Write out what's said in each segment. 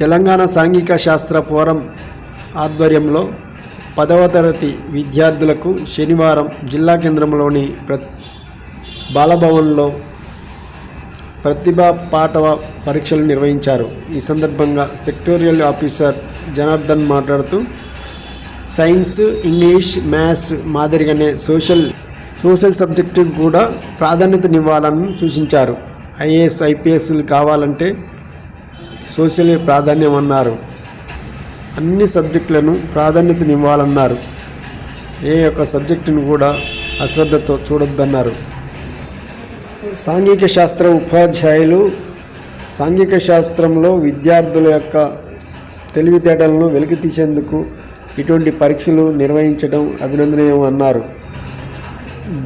తెలంగాణ సాంఘిక శాస్త్ర ఫోరం ఆధ్వర్యంలో పదవ తరగతి విద్యార్థులకు శనివారం జిల్లా కేంద్రంలోని ప్ర బాలభవన్లో ప్రతిభా పాఠవ పరీక్షలు నిర్వహించారు. ఈ సందర్భంగా సెక్టోరియల్ ఆఫీసర్ జనార్దన్ మాట్లాడుతూ సైన్స్ ఇంగ్లీష్ మ్యాథ్స్ మాదిరిగానే సోషల్ సోషల్ సబ్జెక్టుకు కూడా ప్రాధాన్యతనివ్వాలని సూచించారు. ఐఏఎస్ ఐపీఎస్లు కావాలంటే సోషల్ ప్రాధాన్యం అన్నారు అన్ని సబ్జెక్టులను ప్రాధాన్యతనివ్వాలన్నారు. ఏ యొక్క సబ్జెక్టును కూడా అశ్రద్ధతో చూడొద్దన్నారు. సాంఘిక శాస్త్ర ఉపాధ్యాయులు సాంఘిక శాస్త్రంలో విద్యార్థుల యొక్క తెలివితేటలను వెలికి తీసేందుకు ఇటువంటి పరీక్షలు నిర్వహించడం అభినందనీయం అన్నారు.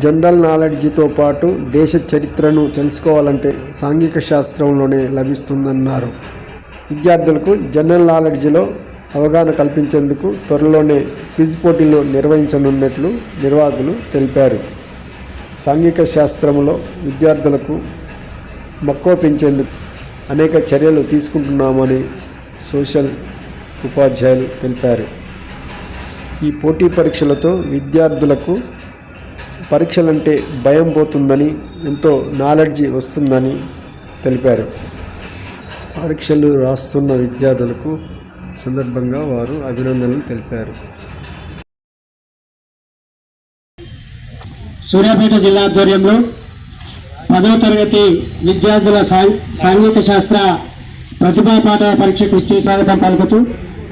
జనరల్ నాలెడ్జ్తో పాటు దేశ చరిత్రను తెలుసుకోవాలంటే సాంఘిక శాస్త్రంలోనే లభిస్తుందన్నారు. విద్యార్థులకు జనరల్ నాలెడ్జ్లో అవగాహన కల్పించేందుకు త్వరలోనే క్విజ్ పోటీలు నిర్వహించనున్నట్లు నిర్వాహకులు తెలిపారు. సాంఘిక శాస్త్రంలో విద్యార్థులకు మక్కువ పెంచేందుకు అనేక చర్యలు తీసుకుంటున్నామని సోషల్ ఉపాధ్యాయులు తెలిపారు. ఈ పోటీ పరీక్షలతో విద్యార్థులకు పరీక్షలంటే భయం పోతుందని ఎంతో నాలెడ్జ్ వస్తుందని తెలిపారు. పరీక్షలు రాస్తున్న విద్యార్థులకు సందర్భంగా వారు అభినందనలు తెలిపారు. సూర్యాపేట జిల్లా ఆధ్వర్యంలో పదవ తరగతి విద్యార్థుల సాం- సాంఘిక శాస్త్ర ప్రతిభా పాఠ పరీక్షకు ఇచ్చి స్వాగతం పలుకుతూ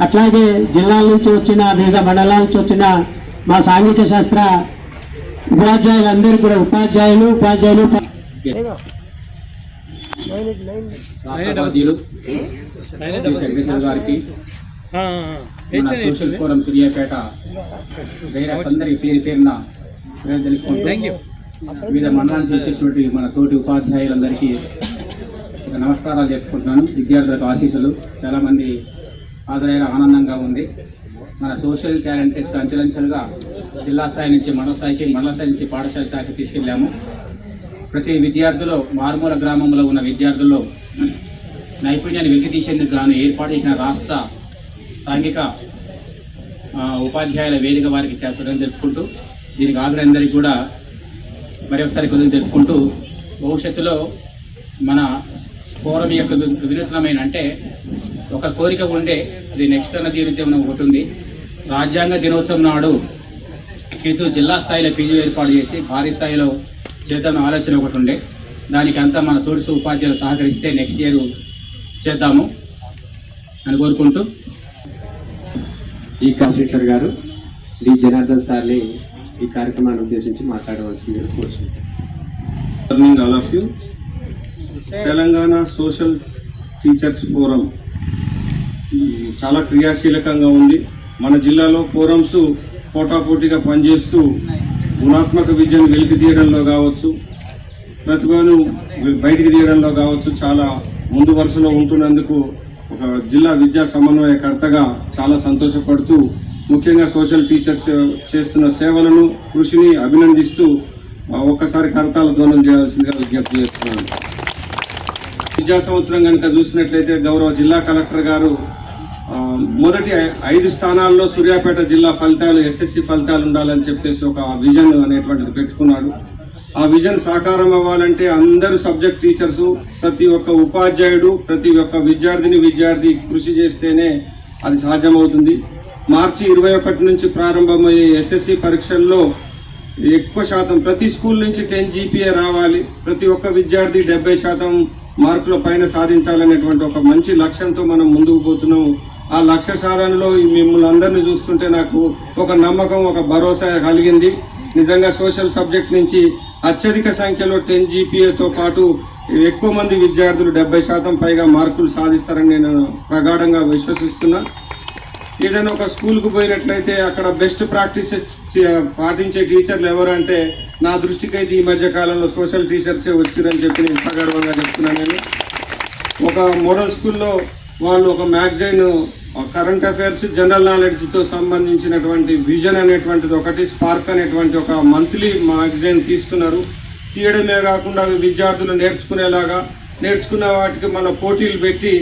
అట్లాగే జిల్లాల నుంచి వచ్చిన వివిధ మండలాల నుంచి వచ్చిన మా సాంఘిక శాస్త్ర ఉపాధ్యాయులందరూ కూడా ఉపాధ్యాయులు ఉపాధ్యాయులు రాష్ట్రవాదీలు గారికి మన సోషల్ ఫోరం సూర్యాపేట వైరస్ అందరి పేరు పేరున వివిధ మండలానికి వచ్చేసినటువంటి మన తోటి ఉపాధ్యాయులందరికీ ఒక నమస్కారాలు చెప్పుకుంటున్నాను. విద్యార్థులకు ఆశీస్సులు. చాలామంది హాజరయ్యారు ఆనందంగా ఉంది. మన సోషల్ టాలెంట్ టెస్ట్ అంచెలంచెలుగా జిల్లా స్థాయి నుంచి మండల స్థాయికి మండల స్థాయి నుంచి పాఠశాల స్థాయికి తీసుకెళ్ళాము. ప్రతి విద్యార్థులు మారుమూల గ్రామంలో ఉన్న విద్యార్థుల్లో నైపుణ్యాన్ని వెలికి తీసేందుకు గాను ఏర్పాటు చేసిన రాష్ట్ర సాంఘిక ఉపాధ్యాయుల వేదిక వారికి కృతజ్ఞతలు తెలుపుకుంటూ దీనికి హాజరైనందరికీ కూడా మరి ఒకసారి కృతజ్ఞతలు తెలుపుకుంటూ భవిష్యత్తులో మన ఫోరం యొక్క వినూత్నమైన అంటే ఒక కోరిక ఉండే అది నెక్స్ట్ అన్న తీరుద్యమం ఒకటి ఉంది. రాజ్యాంగ దినోత్సవం నాడు కేసు జిల్లా స్థాయిలో పీజీ ఏర్పాటు చేసి భారీ స్థాయిలో చేద్దామన్న ఆలోచన ఒకటి ఉండే. దానికి అంతా మన తోడుసు ఉపాధ్యాయులు సహకరిస్తే నెక్స్ట్ ఇయర్ చేద్దాము అని కోరుకుంటూ. ఈ ఆఫీసర్ గారు డి. జనార్దన్ సార్ని ఈ కార్యక్రమాన్ని ఉద్దేశించి మాట్లాడవలసింది కోరుచున్నాను. Morning all of you Telangana social teachers forum చాలా క్రియాశీలకంగా ఉంది. మన జిల్లాలో ఫోరమ్స్ పోటాపోటీగా పనిచేస్తూ గుణాత్మక విద్యను వెలికి తీయడంలో కావచ్చు ప్రతిభను బయటికి తీయడంలో కావచ్చు చాలా ముందు వరుసలో ఉంటున్నందుకు ఒక జిల్లా విద్యా సమన్వయకర్తగా చాలా సంతోషపడుతూ ముఖ్యంగా సోషల్ టీచర్స్ చేస్తున్న సేవలను కృషిని అభినందిస్తూ ఒక్కసారి కరతాల ధ్వనం చేయాల్సిందిగా విజ్ఞప్తి చేస్తున్నాను. విద్యా సంవత్సరం కనుక చూసినట్లయితే గౌరవ జిల్లా కలెక్టర్ గారు మొదటి ఐ- ఐదు స్థానాల్లో సూర్యాపేట జిల్లా ఫలితాలు ఎస్ఎస్సి ఫలితాలు ఉండాలని చెప్పేసి ఒక విజన్ అనేటువంటిది పెట్టుకున్నాడు. ఆ విజన్ సాకారం అవ్వాలంటే అందరు సబ్జెక్ట్ టీచర్స్ ప్రతి ఒక్క ఉపాధ్యాయుడు ప్రతి ఒక్క విద్యార్థిని విద్యార్థి కృషి చేస్తేనే అది సాధ్యమవుతుంది. మార్చి ఇరవై ఒకటి నుంచి ప్రారంభమయ్యే ఎస్ఎస్సి పరీక్షల్లో ఎక్కువ శాతం ప్రతి స్కూల్ నుంచి టెన్ జీపీఏ రావాలి. ప్రతి ఒక్క విద్యార్థి డెబ్బై శాతం మార్కుల పైన సాధించాలనేటువంటి ఒక మంచి లక్ష్యంతో మనం ముందుకు పోతున్నాం. ఆ లక్ష్య సాధనలో మిమ్మల్ని అందరినీ చూస్తుంటే నాకు ఒక నమ్మకం ఒక భరోసా కలిగింది. నిజంగా సోషల్ సబ్జెక్ట్ నుంచి అత్యధిక సంఖ్యలో టెన్ జీపీఏతో పాటు ఎక్కువ మంది విద్యార్థులు డెబ్బై శాతం పైగా మార్కులు సాధిస్తారని నేను ప్రగాఢంగా విశ్వసిస్తున్నా. ఏదైనా ఒక స్కూల్కు పోయినట్లయితే అక్కడ బెస్ట్ ప్రాక్టీసెస్ పాటించే టీచర్లు ఎవరంటే నా దృష్టికి అయితే ఈ మధ్య కాలంలో సోషల్ టీచర్సే వచ్చిరని చెప్పి నేను ప్రగాఢంగా చెప్తున్నాను నేను. ఒక మోడల్ స్కూల్లో వాళ్ళు ఒక మ్యాగజైన్ కరెంట్ అఫైర్స్ జనరల్ నాలెడ్జ్తో సంబంధించినటువంటి విజన్ అనేటువంటిది ఒకటి స్పార్క్ అనేటువంటి ఒక మంత్లీ మ్యాగజైన్ తీస్తున్నారు. తీయడమే కాకుండా అవి విద్యార్థులు నేర్చుకునేలాగా నేర్చుకున్న వాటికి మన పోటీలు పెట్టి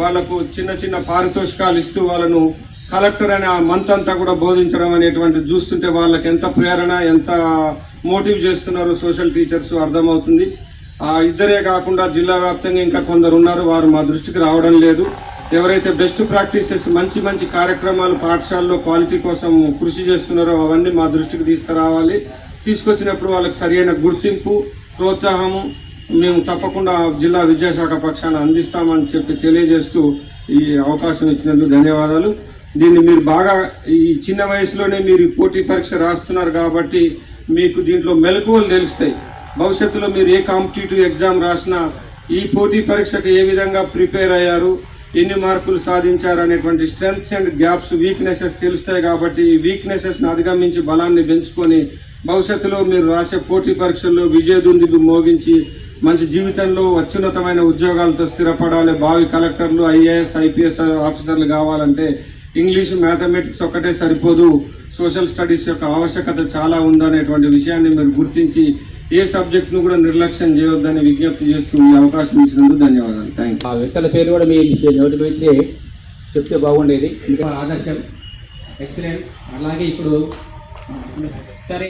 వాళ్ళకు చిన్న చిన్న పారితోషికాలు ఇస్తూ వాళ్ళను కలెక్టర్ అనే ఆ మంత్ అంతా కూడా బోధించడం అనేటువంటి చూస్తుంటే వాళ్ళకి ఎంత ప్రేరణ ఎంత మోటివ్ చేస్తున్నారో సోషల్ టీచర్స్ అర్థమవుతుంది. ఆ ఇద్దరే కాకుండా జిల్లా వ్యాప్తంగా ఇంకా కొందరు ఉన్నారు. వారు మా దృష్టికి రావడం లేదు. ఎవరైతే బెస్ట్ ప్రాక్టీసెస్ మంచి మంచి కార్యక్రమాలు పాఠశాలలో క్వాలిటీ కోసం కృషి చేస్తున్నారో అవన్నీ మా దృష్టికి తీసుకురావాలి. తీసుకొచ్చినప్పుడు వాళ్ళకి సరైన గుర్తింపు ప్రోత్సాహము మేము తప్పకుండా జిల్లా విద్యాశాఖ పక్షాన అందిస్తామని చెప్పి తెలియజేస్తూ ఈ అవకాశం ఇచ్చినందుకు ధన్యవాదాలు. దీన్ని మీరు బాగా ఈ చిన్న వయసులోనే మీరు పోటీ పరీక్ష రాస్తున్నారు కాబట్టి మీకు దీంట్లో మెలకువలు తెలుస్తాయి. భవిష్యత్తులో మీరు ఏ కాంపిటేటివ్ ఎగ్జామ్ రాసినా ఈ పోటీ పరీక్షకు ఏ విధంగా ప్రిపేర్ అయ్యారు ఎన్ని మార్కులు సాధించారు అనేటువంటి స్ట్రెంగ్స్ అండ్ గ్యాప్స్ వీక్నెసెస్ తెలుస్తాయి కాబట్టి ఈ వీక్నెసెస్ని అధిగమించి బలాన్ని పెంచుకొని భవిష్యత్తులో మీరు రాసే పోటీ పరీక్షల్లో విజయదుందుకు మోగించి మంచి జీవితంలో అత్యున్నతమైన ఉద్యోగాలతో స్థిరపడాలి. భావి కలెక్టర్లు ఐఏఎస్ ఐపీఎస్ ఆఫీసర్లు కావాలంటే ఇంగ్లీష్ మ్యాథమెటిక్స్ ఒక్కటే సరిపోదు. సోషల్ స్టడీస్ యొక్క ఆవశ్యకత చాలా ఉందనేటువంటి విషయాన్ని మీరు గుర్తించి ఏ సబ్జెక్ట్ను కూడా నిర్లక్ష్యం చేయొద్దని విజ్ఞప్తి చేస్తూ ఈ అవకాశం ఇచ్చినందుకు ధన్యవాదాలు. థ్యాంక్ ఆ వ్యక్తుల పేరు కూడా మీ నోటి పెడితే చెప్తే బాగుండేది. ఇంకా ఆదర్శం ఎక్సలెంట్. అలాగే ఇప్పుడు సరే